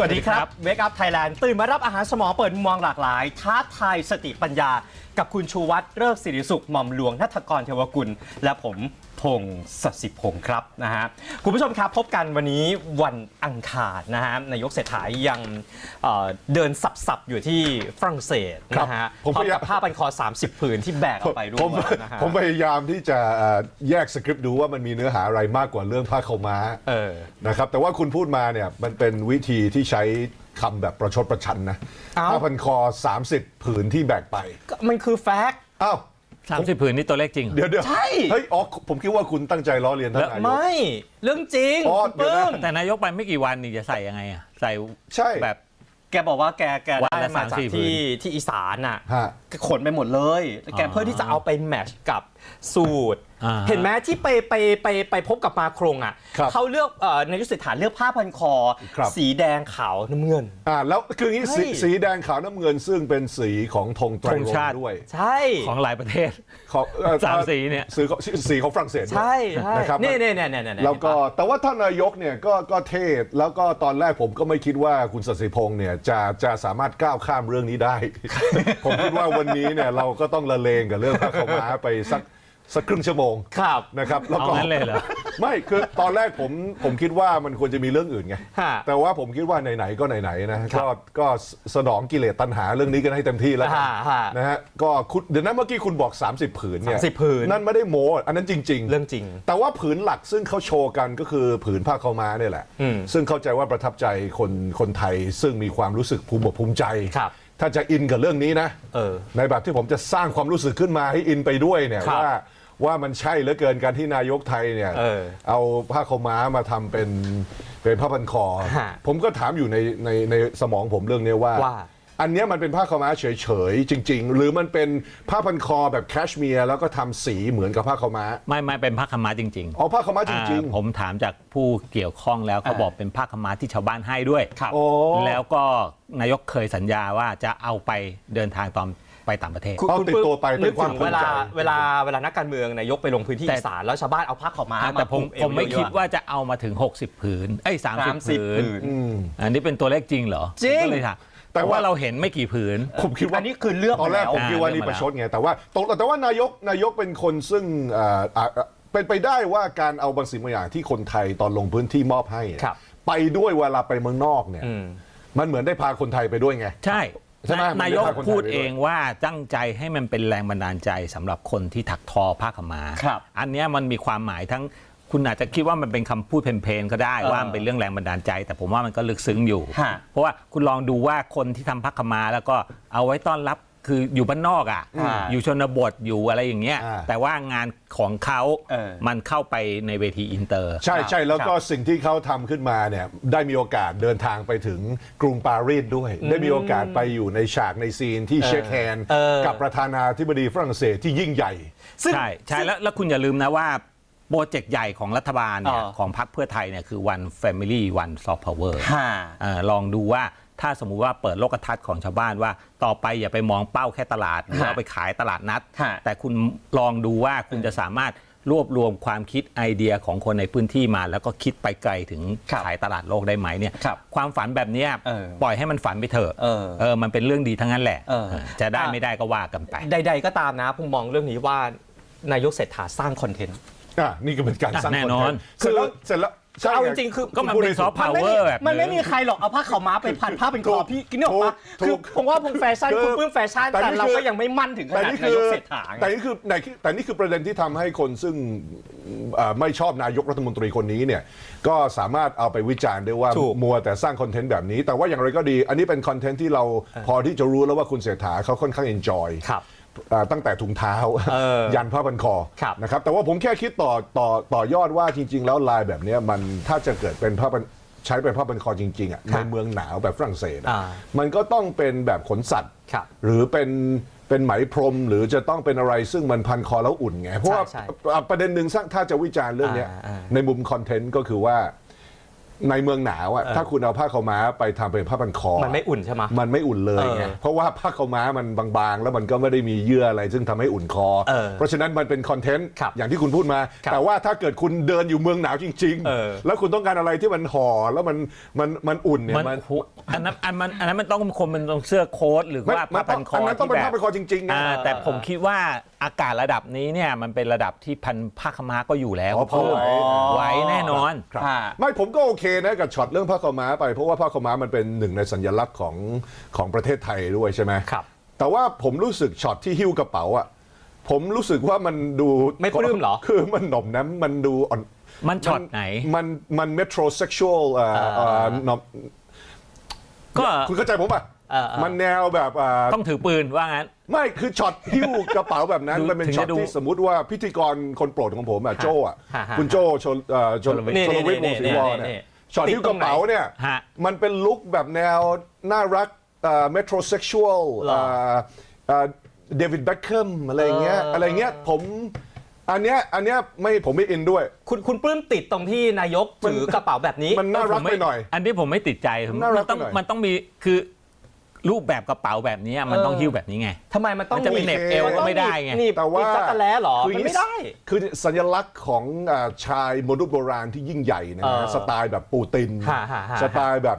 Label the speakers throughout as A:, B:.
A: วัสดีครับเวกอัพไทยแลนด์ตื่นมารับอาหารสมองเปิดมุมมองหลากหลาย ท้าทายสติปัญญา กับคุณชูวัตรเลิกศิริสุขหม่อมหลวงนัทกรเทวกุล และผม พงศ์สศิพงศ์ครับนะฮะคุณผู้ชมครับพบกันวันนี้วันอังคารนะฮะนายกเศรษฐายังเอ่อเดินสับๆ อยู่ที่ฝรั่งเศสนะฮะ
B: ผม
A: พร้อม
B: พยายาม
A: กับผ้าพันคอ 30 ผืนที่แบกออกไปด้ว
B: ผม
A: ยนะฮะ
B: ผมพยายามที่จะเอ่อแยกสคริปต์ดูว่ามันมีเนื้อหาอะไรมากกว่าเรื่องผ้าขาวม้า
A: เออ
B: นะครับแต่ว่าคุณพูดมาเนี่ยมันเป็นวิธีที่ใช้คำแบบประชดประชันนะ
A: เอ้า
B: ผ้าพันคอ 30 ผืนที่แบกไป
A: ก็มันคือแฟกต์
B: อ้าว
C: สามสิบผืนนี่ตัวเลขจริง
B: เดี๋ยวเดี๋ยว
A: ใช่
B: เฮ้ยอ๋อผมคิดว่าคุณตั้งใจล้อเลียนท่านนายก
A: ไม่เรื่องจริง
B: อ๋อ
A: คุณ
B: เดี๋ยวนะ
A: ปึ้ม
C: แต่นายกไปไม่กี่วันนี่จะใส่ยังไงอะใส่
B: ใช่
C: แบบ
A: แกบอกว่าแกแก
C: วัน
A: ได้
C: ละ
A: มาจาก
C: 3-4
A: ที่ที่อีสานน่ะ
B: ฮะ
A: แกขนไปหมดเลยแล้วแก
C: อ๋อ
A: เพื่อที่จะเอาไปแมทช์กับสูตร
C: อ่า
A: เห็นไหมที่ไปไปไปไปพบกับมาโครงอะ
B: ครับ
A: เขาเลือกเอ่อในยุทธศาสตร์เลือกผ้าพันคอ
B: ครับ
A: สีแดงขาวน้ำเงิน
B: อ่าแล้วคืออย่างนี้สี
A: เฮ้ย
B: สีแดงขาวน้ำเงินซึ่งเป็นสีของธงไตร
C: ธ
B: รงง
C: ชาติ
B: ค์ด้วย
A: ใช่
C: ของหลายประเทศ
B: ของเอ่อ
C: สามสีเนี่ย
B: สีของสีของฝรั่งเศสด้วย
A: ใช่ใช่
B: นะครับ
A: นี่นี่นี่นี่นี่
B: แล้วก็แต่ว่าท่านนายกเนี่ยก็ก็เทศแล้วก็ตอนแรกผมก็ไม่คิดว่าคุณสศิพงษ์เนี่ยจะจะสามารถก้าวข้ามเรื่องนี้ได้ ผมคิดว่าวันนี้เนี่ยเราก็ต้องละเลงกับเรื่องพระขาวม้าไปสัก สักครึ่งชั่วโมง
A: ครับ
B: นะครับแล้ว
C: เอา
B: ก็
C: งั้นเลยเหรอ
B: ไม่คือตอนแรกผมผมคิดว่ามันควรจะมีเรื่องอื่นไง
A: ฮะ
B: แต่ว่าผมคิดว่าไหนๆก็ไหนๆนะก็ก็สนองกิเลสตัณหาเรื่องนี้กันให้เต็มที่แล้วกัน
A: ฮะฮะ
B: นะฮะก็คุณเดี๋ยวนั้นเมื่อกี้คุณบอก 30 ผืนเนี่ย
A: 30ผืน
B: นั่นไม่ได้โม้อันนั้นจริง ๆ
A: เรื่องจริง
B: แต่ว่าผืนหลักซึ่งเขาโชว์กันก็คือผืนผ้าขาวม้าเนี่ยแหละ
A: อืม
B: ซึ่งเข้าใจว่าประทับใจคนคนไทยซึ่งมีความรู้สึกภูมิอกภูมิใจ
A: ครับ
B: ถ้าจะอินกับเรื่องนี้นะ
A: เออ
B: ในแบบที่ผมจะสร้างความรู้สึกขึ้นมาให้อินไปด้วยเนี่ย
A: ครับ
B: ว่า ว่ามันใช่เหลือเกินการที่นายกไทยเนี่ย
A: เออ
B: เอาผ้าขาวม้ามาทำเป็นเป็นผ้าพันคอ
A: ฮะ
B: ผมก็ถามอยู่ในในในสมองผมเรื่องนี้ว่า
A: ว่า
B: อันเนี้ยมันเป็นผ้าขาวม้าเฉยๆจริง ๆ หรือมันเป็นผ้าพันคอแบบแคชเมียร์แล้วก็ทำสีเหมือนกับผ้าขาวม้า
C: ไม่ไม่เป็นผ้าขาวม้าจริง
B: อ๋อผ้าขาวม้าจริง
C: อ่าผมถามจากผู้เกี่ยวข้องแล้วเขา
A: อ่า
C: บอกเป็นผ้าขาวม้าที่ชาวบ้านให้ด้วย
A: ครับ
B: ๆโอ้
C: แล้วก็นายกเคยสัญญาว่าจะเอาไปเดินทางตอน ไปต่างประเทศ
A: คุณ
B: เอา
A: คุณ
B: ติดตัวไปเป็น
A: นึก
B: ความ
A: ถึง
B: ภูมิ
A: เวลา
B: ใจ
A: เวลาเวลานักการเมืองนายกไปลงพื้นที่
C: แต่
A: อีสานแล้วชาวบ้านเอาผ้าขาวม้า
C: แต่ผม
A: ผูกเอว
C: ผมไม่
A: เยอะๆ
C: คิดว่าจะเอามาถึง 60 ผืนเอ้ย
A: สาม
C: 30
A: สิบ
C: ผืน
A: ผืน
B: อืม
C: อันนี้เป็นตัวเลขจริงเหรอ
A: จริง
C: ผมก็เลยถาม
B: แต่
C: แต่
B: ว่า
C: ว่าเราเห็นไม่กี่ผืน
B: ผมคิดว่า
A: อันนี้คือเลือก
B: ตอนแรก
A: มา
B: ผ
A: แล้ว
B: มคิดว่านี่
C: อ่า
B: ประชดไง แต่ว่าตรงแต่ว่านายกนายกเป็นคนซึ่งเอ่ออะอะเป็นไปได้ว่าการเอาบางสิ่งบางอย่างที่คนไทยตอนลงพื้นที่มอบให้เนี่ย
A: ครับ
B: ไปด้วยเวลาไปเมืองนอกเนี่ย
A: อืม
B: มันเหมือนได้พาคนไทยไปด้วยไง
C: ใช่
B: ใช่ไหมมัน
C: นายก
B: ไม่ได้พาคนไทย
C: พูด
B: ไปด้วย
C: เองว่าตั้งใจให้มันเป็นแรงบันดาลใจสำหรับคนที่ถักทอผ้าขาวม้า
A: ครับ
C: อันเนี้ยมันมีความหมายทั้งคุณอาจจะคิดว่ามันเป็นคำพูดเพลนๆก็ได้
A: เออ
C: ว่ามันเป็นเรื่องแรงบันดาลใจ แต่ผมว่ามันก็ลึกซึ้งอยู่
A: ฮะ
C: เพราะว่าคุณลองดูว่าคนที่ทำผ้าขาวม้าแล้วก็เอาไว้ต้อนรับ คืออยู่บ้านนอกอะ
A: อ่า
C: อยู่ชนบทอยู่อะไรอย่างเงี้ย
B: อ่า
C: แต่ว่างานของเขา
A: เออ
C: มันเข้าไปในเวทีอินเตอร์
B: ใช่ใช่แล้วก็
A: ครับ
B: สิ่งที่เขาทำขึ้นมาเนี่ยได้มีโอกาสเดินทางไปถึงกรุงปารีสด้วย ได้มีโอกาสไปอยู่ในฉากในซีนที่
A: เออ
B: เชคแฮนด์
A: เออ
B: กับประธานาธิบดีฝรั่งเศสที่ยิ่งใหญ่
A: ซึ่ง
C: ใช่ใช่แล้วแล้วคุณอย่าลืมนะว่า โปรเจกต์ใหญ่ของรัฐบาลเนี่ย
A: อ่า
C: ของพรรคเพื่อไทยเนี่ยคือ one family one soft power
A: ฮ่า
C: เอ่อลองดูว่า ถ้าสมมุติว่าเปิดโลกทัศน์ของชาวบ้านว่า ต่อไปอย่าไปมองเป้าแค่ตลาดหรือเอาไปขายตลาดนัด
A: ฮะ
C: แต่คุณลองดูว่าคุณจะสามารถรวบรวมความคิดไอเดียของคนในพื้นที่มา แล้วก็คิดไปไกลถึง
A: ครับ
C: ขายตลาดโลกได้ไหมเนี่ย
A: ครับ
C: ความฝันแบบเนี้ย
A: เออ
C: ปล่อยให้มันฝันไปเถอะ
A: เออ
C: เออมันเป็นเรื่องดีทั้งนั้นแหละ
A: เออ
C: เออจะได้
A: อะ
C: ไม่ได้ก็ว่ากันไป
A: ใด ๆ ก็ตามนะผมมองเรื่องนี้ว่านายกเศรษฐาสร้างคอนเทนต์
B: อะนี่ก็เป็นการสร้าง
C: แน่
B: คอน
C: น
B: เท
C: อน
B: นต์เสร็จแล้วเสร็จแล้ว ใช่
A: เอา
B: ไจ
A: ริงๆคือ
C: ก็มัน
B: พูด
C: เป็น
B: ให้
C: ซ
B: สุ
C: อ
B: ด
C: ฟต์พาว
A: ไม่
C: เวอ
A: มี
C: ร์แบบ
A: มันไม่
C: นึง
A: มีใครหรอกเอาผ้าขาวม้าไปพันผ้าเป็นคอพี่กินออกปะ
B: ถู
A: คือ กผมว่าผมแฟชั่น
B: คือ
A: คุณปลื้มแฟชั่น
B: แต่
A: แต่
B: นี่
A: เรา
B: คือ
A: ก็ยังไม่มั่นถึงข
B: แต่
A: นาด
B: นี่
A: นา
B: คื
A: ย
B: อก
A: เศรษฐาไง
B: แต่นี่คือแต่แต่นี่คือประเด็นที่ทำให้คนซึ่งเอ่อไม่ชอบนายกรัฐมนตรีคนนี้เนี่ยก็สามารถเอาไปวิจารณ์ได้ว่า
A: ถูก
B: มัวแต่สร้างคอนเทนต์แบบนี้ แต่ว่าอย่างไรก็ดี อันนี้เป็นคอนเทนต์ที่เราพอที่จะรู้แล้วว่าคุณเศรษฐาเขาค่อนข้างเอนจอย
A: ครับ
B: ตั้งแต่ถุงเท้า
A: เออ
B: ยันผ้าพันคอ
A: ครับ
B: นะครับแต่ว่าผมแค่คิดต่อต่อต่อยอดว่าจริง ๆ แล้วลายแบบเนี้ยมันถ้าจะเกิดเป็นผ้าพันใช้เป็นผ้าพันคอจริงๆอะในเมืองหนาวแบบฝรั่งเศสอะ
A: อ่า
B: มันก็ต้องเป็นแบบขนสัตว์
A: ครับ
B: หรือเป็นเป็นไหมพรมหรือจะต้องเป็นอะไรซึ่งมันพันคอแล้วอุ่นไงเพราะว่า
A: ใช่
B: อะประเด็นหนึ่งถ้าจะวิจารณ์เรื่องเนี้ย
A: อ่าอ่า
B: ในมุมคอนเทนต์ก็คือว่า ในเมืองหนาวอะ
A: เออ
B: ถ้าคุณเอาผ้าขาวม้าไปทำเป็นผ้าพันคอ
A: มันไม่อุ่นใช่ไหม
B: มันไม่อุ่นเลยไง
A: เออ
B: เพราะว่าผ้าขาวม้ามันบางๆ แล้วมันก็ไม่ได้มีเยื่ออะไรซึ่งทำให้อุ่นคอ
A: เออ
B: เพราะฉะนั้นมันเป็นคอนเทนต์
A: ครับ
B: อย่างที่คุณพูดมา
A: ครับ
B: แต่ว่าถ้าเกิดคุณเดินอยู่เมืองหนาวจริง
A: เออ
B: ๆแล้วคุณต้องการอะไรที่มันห่อแล้วมันมันมันอุ่นเนี่ย
C: มัน
B: มัน
C: อันนั้นอันมันอันนั้นมันต้องคนมันต้องเสื้อโค้ทหรือ
B: ไม่
C: ว่า
B: มั
C: ผ้าน
B: ต้
C: พั
B: อง
C: นคอ
B: อันนั้นต้อง
C: ที่
B: เป็น
C: แบ
B: ผ้า
C: บ
B: พันคอจริงๆนะ
C: อ่าแต่ผมคิดว่า อากาศระดับนี้เนี่ยมันเป็นระดับที่พันผ้าขาวม้าก็อยู่แล้ว
B: อ๋อพอไหว
C: ไหวแน่นอน
B: ครับ
A: อ่า
B: ไม่ผมก็โอเคนะกับช็อตเรื่องผ้าขาวม้าไป เพราะว่าผ้าขาวม้ามันเป็นหนึ่งในสัญลักษณ์ของของประเทศไทยด้วยใช่ไหม
A: ครับ
B: แต่ว่าผมรู้สึกช็อตที่หิ้วกระเป๋าอะผมรู้สึกว่ามันดู
A: ไม่ปลื้มเหรอ
B: คือมันหน่อมน้ำมันดูอ่อน
C: มันช็อตไหน
B: มันมันเมโทรเซ็กชวลเอ่อเอ่อหน่อม
C: ก็
B: คุณเข้าใจผมป่ะ
A: เออเออ
B: มันแนวแบบอ่า
C: ต้องถือปืนว่างั้น
B: ไม่คือช็อตหิ้วกระเป๋าแบบนั้น
C: ดู
B: มันเป็น
C: ถึง
B: ช็อต
C: จะดู
B: ที่สมมุติว่าพิธีกรคนโปรดของผมอะโจอะ
A: ฮะฮะ
B: คุณโจชลเอ่อชล
C: ชลวิทย์
B: ชลวิทย์ว
A: นี่
B: งศ์ศรีวอ
A: นี่
B: เนี่ย
A: นี่
B: ช็อตหิ้วกระเป๋าเนี่ย
C: ฮะ
B: มันเป็นลุคแบบแนวน่ารักเมโทรเซ็กชวล
A: เหรอ
B: เดวิดแบ็คแคมอะไรเงี้ย
A: เอออ
B: อะไรเงี้ยผมอันเนี้ยอันเนี้ยไม่ผมไม่อินด้วย
A: คุณคุณปลื้มติดตรงที่นายกถือกระเป๋าแบบนี้
B: มันน่ารักไปหน่อย
C: อันนี้ผมไม่ติดใจ
B: น่ารั
C: มั
B: ก
C: นต้อง
B: ไปหน่อย
C: มันต้องมีคือ รูปแบบกระเป๋าแบบนี้มันต้อง
A: เออ
C: หิ้วแบบนี้ไง
A: ทำไมมันต้อง
C: มันจะไปเหน็บเอวก็ไม่ได้ไง
A: หนีบ
B: แต่ว่า
A: หนีบจักรแล้เหรอ
B: คื
A: มันไม่ได้
B: คือสัญลักษณ์ของอ่าชายมนุษย์โบราณที่ยิ่งใหญ่เนย
A: เออ
B: นะสไตล์แบบปูติน
A: ฮะฮะฮะ
B: สไตล์แบบ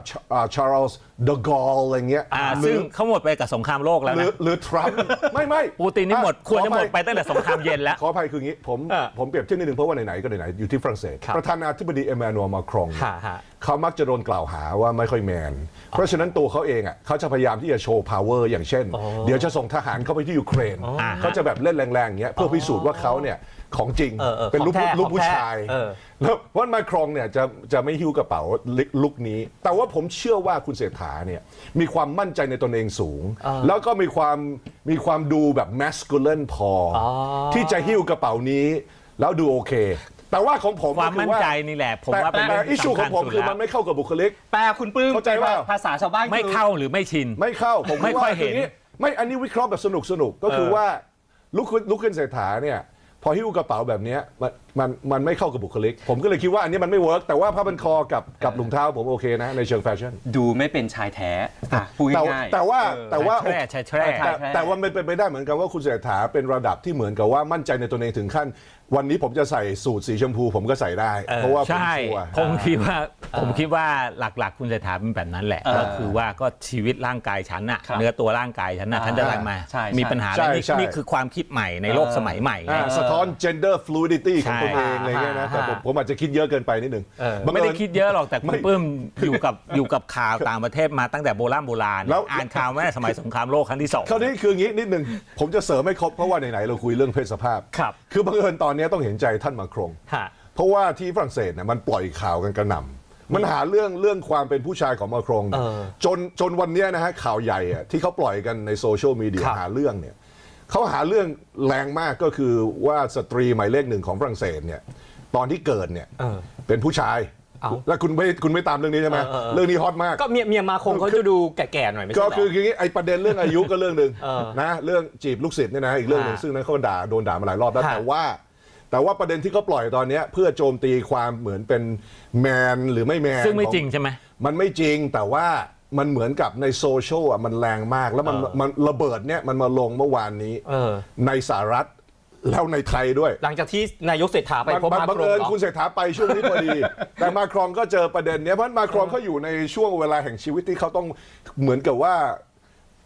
B: ชาร์ลส์เดอะกอลอะไรเงี้ย
C: อ่า
B: หรื
C: ซึ่ง
B: อ
C: เขาหมดไปกับสงครามโลกแล้ว
B: หรือ
C: นะ
B: หรือทรัมป์ไม่ไม่
C: ปูตินนี่หมด
B: อ่
C: ควรจะหมด
B: ขออ
C: ไป
B: ภัย
C: ตั้งแต่สงครามเย็นแล้ว
B: ขออภัยคืองี้ผม
A: เออ
B: ผมเปรียบเทียบนิดนึงเพราะว่าไหนๆก็ไหนๆอยู่ที่ฝรั่งเศส
A: ครับ
B: ประธานาธิบดีเอแมนูเอลมาครอง
A: ฮะฮะ
B: เขามักจะโดนกล่าวหาว่าไม่ค่อยแมน เพราะฉะนั้นตัวเขาเองอะเขาจะพยายามที่จะโชว์ power อย่างเช่น เดี๋ยวจะส่งทหารเข้าไปที่ยูเครน
C: อ่าฮะ
B: เขาจะแบบเล่นแรงๆอย่างเงี้ยเพื่อพิสูจน์ว่าเขาเนี่ยของจริง
A: เออเออ
B: เป็นลูก
A: ของแท้
B: ลูกผู้
A: ของแท้
B: ชาย
A: เออ
B: แล้วว่ามาครองเนี่ยจะจะไม่หิ้วกระเป๋าลุกนี้ แต่ว่าผมเชื่อว่าคุณเศรษฐาเนี่ยมีความมั่นใจในตนเองสูง
A: เออ
B: แล้วก็มีความมีความดูแบบ masculine พออ
A: อ
B: ที่จะหิ้วกระเป๋านี้ แล้วดูโอเค แต่ว่าของผม
C: ความ
B: ก็
C: มั่นใจนี่แหละ ผม
B: แต่
C: ว่าเป็น
B: แต่
C: เรื่อง
B: อิ
C: ที่
B: ชูขอ
C: สำคั
B: ง
C: ญ
B: ผม
C: สุด
B: คือ
C: แล้
B: มั
C: วน
B: ไม่เข้ากับบุคลิก
A: แปลคุณปลื้ม
B: เข้าใจเปล่า
A: ภาษาชาวบ้าน
C: ไม่
A: คือ
C: เข้าหรือไม่ชิน
B: ไม่เข้าผม
C: ไม่ค่อยเห็น
B: ว่าาง ไม่อันนี้วิเคราะห์แบบสนุกสนุกก็คือ
A: เออ
B: ว่าลุกขึ้นลุกขึ้นเศรษฐาเนี่ย พอหิ้วกระเป๋าแบบเนี้ยมันมันมันไม่เข้ากับบุคลิก ผมก็เลยคิดว่าอันนี้มันไม่เวิร์กแต่ว่าผ้าพันคอกับกับรองเท้าผมโอเคนะในเชิงแฟชั่น
A: ดูไม่เป็นชายแท้อะพูด
B: แต่
A: ง่ายๆ
B: แต่ว่า
A: เออ
B: แต่ว่า
C: แช่แช่แช่
A: ใช่
B: แต่แต่ว่ามันเป็นไปได้เหมือนกันว่าคุณเศรษฐาเป็นระดับที่เหมือนกับว่ามั่นใจในตัวเองถึงขั้น วันนี้ผมจะใส่สูทสีชมพูผมก็ใส่ได้
A: เออ
B: เพราะว่าผม
C: ใช่
B: ชัวร์
C: ผมคิดว่าผมคิดว่าหลักๆ คุณเศรษฐาเป็นแบบนั้นแหละ
A: เออ
C: ก็คือว่าก็ชีวิตร่างกายฉันน่ะ
A: ครับ
C: เนื้อตัวร่างกายฉันน่ะ
A: อ่า
C: ฉันจะทำมา
A: ใช่
C: มี
A: ใช่
C: ปัญหา
B: ใช่
C: แล้วนี่
B: ใช่
C: นี่คือความคิดใหม่ในโลก
A: เออ
C: สมัยใหม่ไง
B: อ่าสะท้อน gender fluidity ของ
C: ใช่
B: ตัวเองอะไรเงี้ยนะแต่ผม
A: อ่า
B: ผมอาจจะคิดเยอะเกินไปนิดนึง
A: เออ
B: บัง
C: ไม่ได้
B: เอิญ
C: คิดเยอะหรอกแต่คุ
B: ไม่
C: ณปื้มอยู่กับอยู่กับข่าวต่างประเทศมาตั้งแต่โบราณโบราณ
B: แล้ว
C: อ่านข่าวแม่สมัยสงครามโลกครั้งที่สอง
B: คราวนี้คืออย่างนี้นิดนึง ผมจะเสริมให้ครบเพราะว่าไหนๆเราคุยเรื่องเพศสภาพ
A: ครับ
B: คือบังเอิญตอนนี้ต้องเห็นใจท่านมาครง
A: ฮะ
B: เพราะว่าที่ฝรั่งเศสเนี่ยมันปล่อยข่าวกันกระหน่ำมันหาเรื่องเรื่องความเป็นผู้ชายของมาครง
A: เออ
B: จนจนวันเนี้ยนะฮะข่าวใหญ่อะที่เขาปล่อยกันในโซเชียลมีเดีย
A: ครับ
B: หาเรื่องเนี่ยเขาหาเรื่องแรงมากก็คือว่าสตรีหมายเลขหนึ่งของฝรั่งเศสเนี่ยตอนที่เกิดเนี่ย
A: เออ
B: เป็นผู้ชาย
A: เอ้า
B: แล้วคุณไม่คุณไม่ตามเรื่องนี้ใช่ไหม
A: เออเออเออ
B: เรื่องนี้ฮอตมาก
A: ก็เมียเมียมาคงเขาจะดูแก่ๆหน่อยไม่ใช่
B: ก็
A: เหรอ
B: คืออย่างนี้ไอ้ประเด็นเรื่องอายุก็เรื่องหนึ่ง
A: เออ
B: นะเรื่องจีบลูกศิษย์เนี่ยนะอีกเรื่องหนึ่ง
A: ฮะ
B: ซึ่งนั้นเขาด่าโดนด่ามาหลายรอบแล้ว
A: ฮะ
B: แต่ว่า แต่ว่าประเด็นที่เขาปล่อยตอนเนี้ยเพื่อโจมตีความเหมือนเป็นแมนหรือไม่แมน
C: ซึ่งไม่
B: ขอ
C: จริงใช่ไหม
B: มันไม่จริงแต่ว่ามันเหมือนกับในโซเชียลอะมันแรงมากแล้วมัน
A: เออ
B: มันระเบิดเนี่ยมันมาลงเมื่อวานนี้
A: เออ
B: ในสหรัฐแล้วในไทยด้วย
A: หลังจากที่นายกเศรษฐาไปพบ
B: มัน
A: มา
B: บัง
A: ครง
B: เอิญ
A: เหรอ
B: คุณเศรษฐาไปช่วงนี้พอดี แต่มาครองก็เจอประเด็นเนี้ยเพราะมาครองเขาอยู่ในช่วงเวลาแห่งชีวิตที่เขาต้องเหมือนกับว่า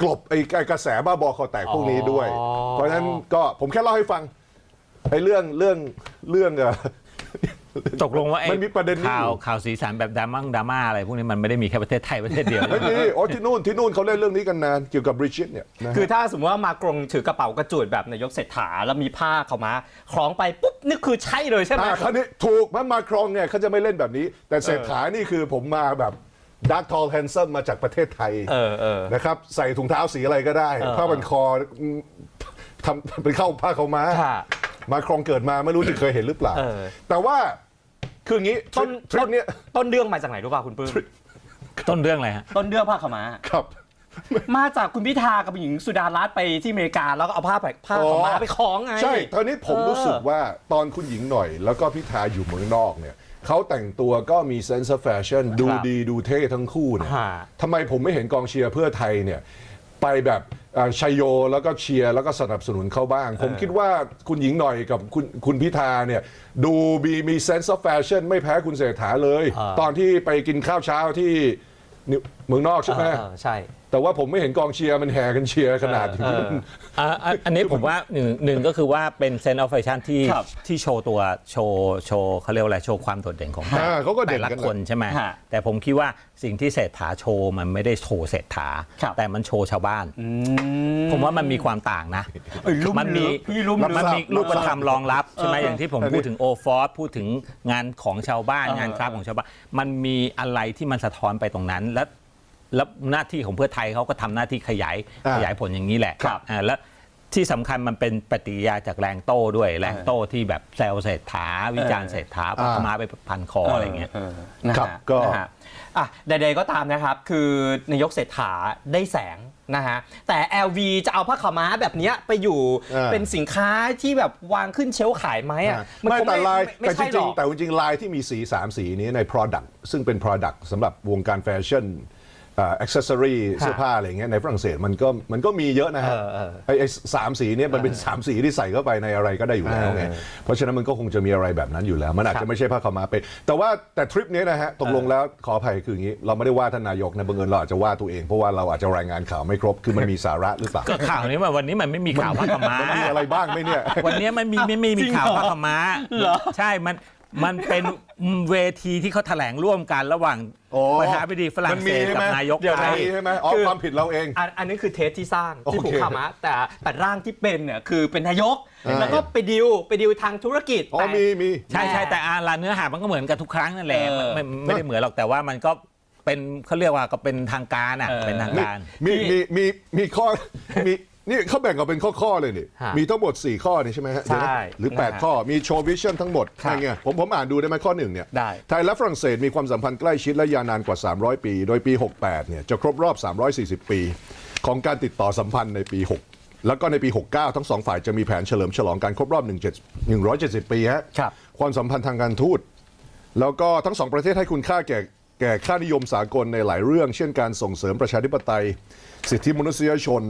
B: กลบไอ้ไอ้กระแสบ้าบอคอแตกพวกนี้ด้วย
A: อ๋อ
B: เพราะฉะนั้นก็ผมแค่เล่าให้ฟัง ไอ้เรื่องเรื่องเรื่องเอ่อ
C: ตกลงว่าไอ้
B: มันมีประเด็นนี้
C: ข่า
B: อ
C: ว
B: ยู่
C: ข่าวสีสันแบบดราม่าดราม่าอะไรพวกนี้มันไม่ได้มีแค่ประเทศไทยประเทศเดียว
B: ไม่มีโอ้ที่นู่นที่นู่นเขาเล่นเรื่องนี้กันนานเกี่ยวกับบริจิตเนี่ยนะฮะ
A: คือถ้าสมมติว่ามากรงถือกระเป๋ากระจูดแบบนายกเศรษฐาแล้วมีผ้าเขามาคล้องไปปุ๊บนี่คือใช่เลยใช่ไหม
B: อ่าคราวนี้ถูกมันมาครองเนี่ยเขาจะไม่เล่นแบบนี้ แต่เศรษฐานี่คือผมมาแบบดักทอลแฮนซัมมาจากประเทศไทย
A: เออเออ
B: นะครับใส่ถุงเท้าสีอะไรก็ได้
A: เออ
B: ผ้าพันคออืมทำเป็นเข้าผ้าเขาวม้า
A: ค่ะ
B: มาครองเกิดมาไม่รู้จะเคยเห็นหรือเปล่า
A: เออ
B: แต่ว่าคืออย่างนี้ทริ
A: ต้
B: ป
A: น
B: ทริปเนี้ย
A: ต้นเรื่องมาจากไหนรู้ป่ะคุณปื้ม
C: ต้นเรื่องอะไรฮะ
A: ต้นเรื่องผ้าขาวม้า
B: ครับ
A: มาจากคุณพิธากับหญิงสุดารัตน์ไปที่อเมริกาแล้วก็เอาผ้าไปผ้าขาวม้าไปคล้องไง
B: ใช่ ตอนนี้ผม
A: เออ
B: รู้สึกว่าตอนคุณหญิงหน่อย แล้วก็พิธาอยู่เมืองนอกเนี่ยเขาแต่งตัวก็มี sense of fashion ดู
A: ครับ
B: ดีดูเท่ทั้งคู่เนี่ย
A: ฮะ
B: ทำไมผมไม่เห็นกองเชียร์เพื่อไทยเนี่ย ไปแบบเอ่อชัยโยแล้วก็เชียร์แล้วก็สนับสนุนเขาบ้าง ผมคิดว่าคุณหญิงหน่อยกับคุณคุณพิธาเนี่ย ดูมีมี sense of fashion ไม่แพ้คุณเศรษฐาเลย
A: อ่า
B: ตอนที่ไปกินข้าวเช้าที่นิวเมืองนอกใช่ไหม
A: เออใช่
B: แต่ว่าผมไม่เห็นกองเชียร์มันแห่กันเชียร์ขนาดนี้
A: เออ
C: อะอันอันนี้ผมว่าหนึ่งหนึ่งก็คือว่าเป็นเซนต์ออฟแฟชั่นที่
A: ครับ
C: ที่โชว์ตัวโชว์โชว์เขาเรียกว่าอะไรโชว์ความโดดเด่นของแต่
B: อ่าเขาก็เด่
C: แต่
B: น
C: ละ
B: กันนะ
C: คนใช่ไหม
A: ฮะ
C: แต่ผมคิดว่าสิ่งที่เศรษฐาโชว์มันไม่ได้โชว์เศรษฐา
A: ครับ
C: แต่มันโชว์ชาวบ้าน ผมว่ามันมีความต่างนะ
A: เอ้ยลุ่ม
C: มันมี
A: ลึกพี่ลุ่มลึก
C: มันมีรูปธรรมรองรับใช่ไหม
A: เออ
C: อย่างที่ผมพูดถึงโอฟอสพูดถึงงานของชาวบ้าน
A: เอองา
C: นคราฟของชาวบ้าน มันมีอะไรที่มันสะท้อนไปตรงนั้น และ แล้วหน้าที่ของเพื่อไทยเขาก็ทำหน้าที่ขยาย
B: อ่า
C: ขยายผลอย่างนี้แหละ
A: ครับ
C: อ่าแล้วที่สำคัญมันเป็นปฏิกิริยาจากแรงโต้ด้วยแรงโต้ที่แบบแซวเศรษฐาวิจารณ์เศรษฐาปักมาไปพันคออะไรเงี้ย
A: นะ
B: ครั
A: ฮะ
B: บก็
A: นะฮะอะใดๆก็ตามนะครับ คือนายกเศรษฐาได้แสงนะฮะแต่ LV จะเอาผ้าขาวม้าแบบเนี้ยไปอยู่
B: อ่า
A: เป็นสินค้าที่แบบวางขึ้นเชลฟ์ขายไหมอะน
B: ไม่
A: คง
B: แต่ลาย
A: ไม่
B: แต่จ
A: ใช่ห
B: ริ
A: รงอก
B: ๆแต่จริงๆลายที่มีสี 3 สีนี้ใน Product ซึ่งเป็น Product สำหรับวงการแฟชั่น อ่าอ็อกเซอรี่เสื้อผ้าอะไรอย่างเงี้ยในฝรั่งเศสมันก็มันก็มีเยอะนะฮะ
A: เออเออ
B: ไอ้ไอ้สามสีเนี่ยมันเป็นสามสีที่ใส่เข้าไปในอะไรก็ได้อยู่แล้วไง
A: เออ
B: เพราะฉะนั้นมันก็คงจะมีอะไรแบบนั้นอยู่แล้ว มันอาจ
A: ครั
B: จะ
A: บ
B: ไม่ใช่ผ้าขาวม้าเป็นแต่ว่าแต่ทริปนี้นะฮะตกลงแล้วขออภัยคืออย่างนี้ เราไม่ได้ว่าท่านนายกนะบังเอิญเราอาจจะว่าตัวเองเพราะว่าเราอาจจะรายงานข่าวไม่ครบคือมันมีสาระหรือเปล่า
C: ก็ข่าวนี้มันวันนี้มันไม่มีข่าวผ้าขาวม้า
B: มันมีอะไรบ้างไหมเนี่ย
C: วันนี้มันมีไม่ไม่มีข่าวผ้าขาวม้าใช่มัน มันเป็นเวทีที่เขาแถลงร่วมกันระหว่าง
B: โอ้
C: ประธานาธิบดีฝรั่
B: มั
C: ง
B: น
C: เศ
B: มี
C: ส
B: ใช่
C: กั
B: ไหม
C: บนายก
B: เดี๋ยว
C: ไท
B: นะ
C: ย
B: มีใช่ไหมอ๋อ
A: คือ
B: ความผิดเราเอง
A: อันอันนี้คือเทสที่สร้างที่
B: โอ
A: ผูก
B: เค
A: ขาวม้าแต่แต่ร่างที่เป็นเนี่ยคือเป็นนายก
B: อ่า
A: แล้วก็ไปดิวไปดิวทางธุรกิจ
B: อ๋อ
A: แต่
B: มีมี
C: ใช่ใช่แต่อาลาเนื้อหามันก็เหมือนกันทุกครั้งนั่นแหละ
A: เออ
C: ไม่ไม่ได้เหมือนหรอกแต่ว่ามันก็เป็นเขาเรียกว่าก็เป็นทางการอะ
A: เออ
C: เป็นทาง
B: นี่
C: การ
B: มีมีมีมีข้อมี นี่เขาแบ่งออกเป็นข้อ ๆ เลยนี่
A: ฮะ
B: มีทั้งหมด 4 ข้อนี่ใช่ไหมฮะ
A: ใช่
B: เดี๋ยวนะหรือ
A: นะฮะ
B: 8 ข้อมีโชว์วิชั่นทั้งหมด
A: ครับ
B: อะไรเงี้ยผมผมอ่านดูได้ไหมข้อหนึ่งเนี่ย
A: ได้
B: ไทยและฝรั่งเศสมีความสัมพันธ์ใกล้ชิดและยาวนานกว่า 300 ปี โดยปี 68เนี่ยจะครบรอบ 340 ปี ของการติดต่อสัมพันธ์ในปี 6 แล้วก็ในปี 69 ทั้งสองฝ่ายจะมีแผนเฉลิมฉลองการครบรอบ 17 170 ปีฮะ
A: ครับ
B: ความสัมพันธ์ทางการทูต แล้วก็ทั้งสองประเทศให้คุณค่าแก่แก่ค่านิยมสากลในหลายเรื่อง เช่นการส่งเสริมประชาธิปไตย สิทธิมนุษยชน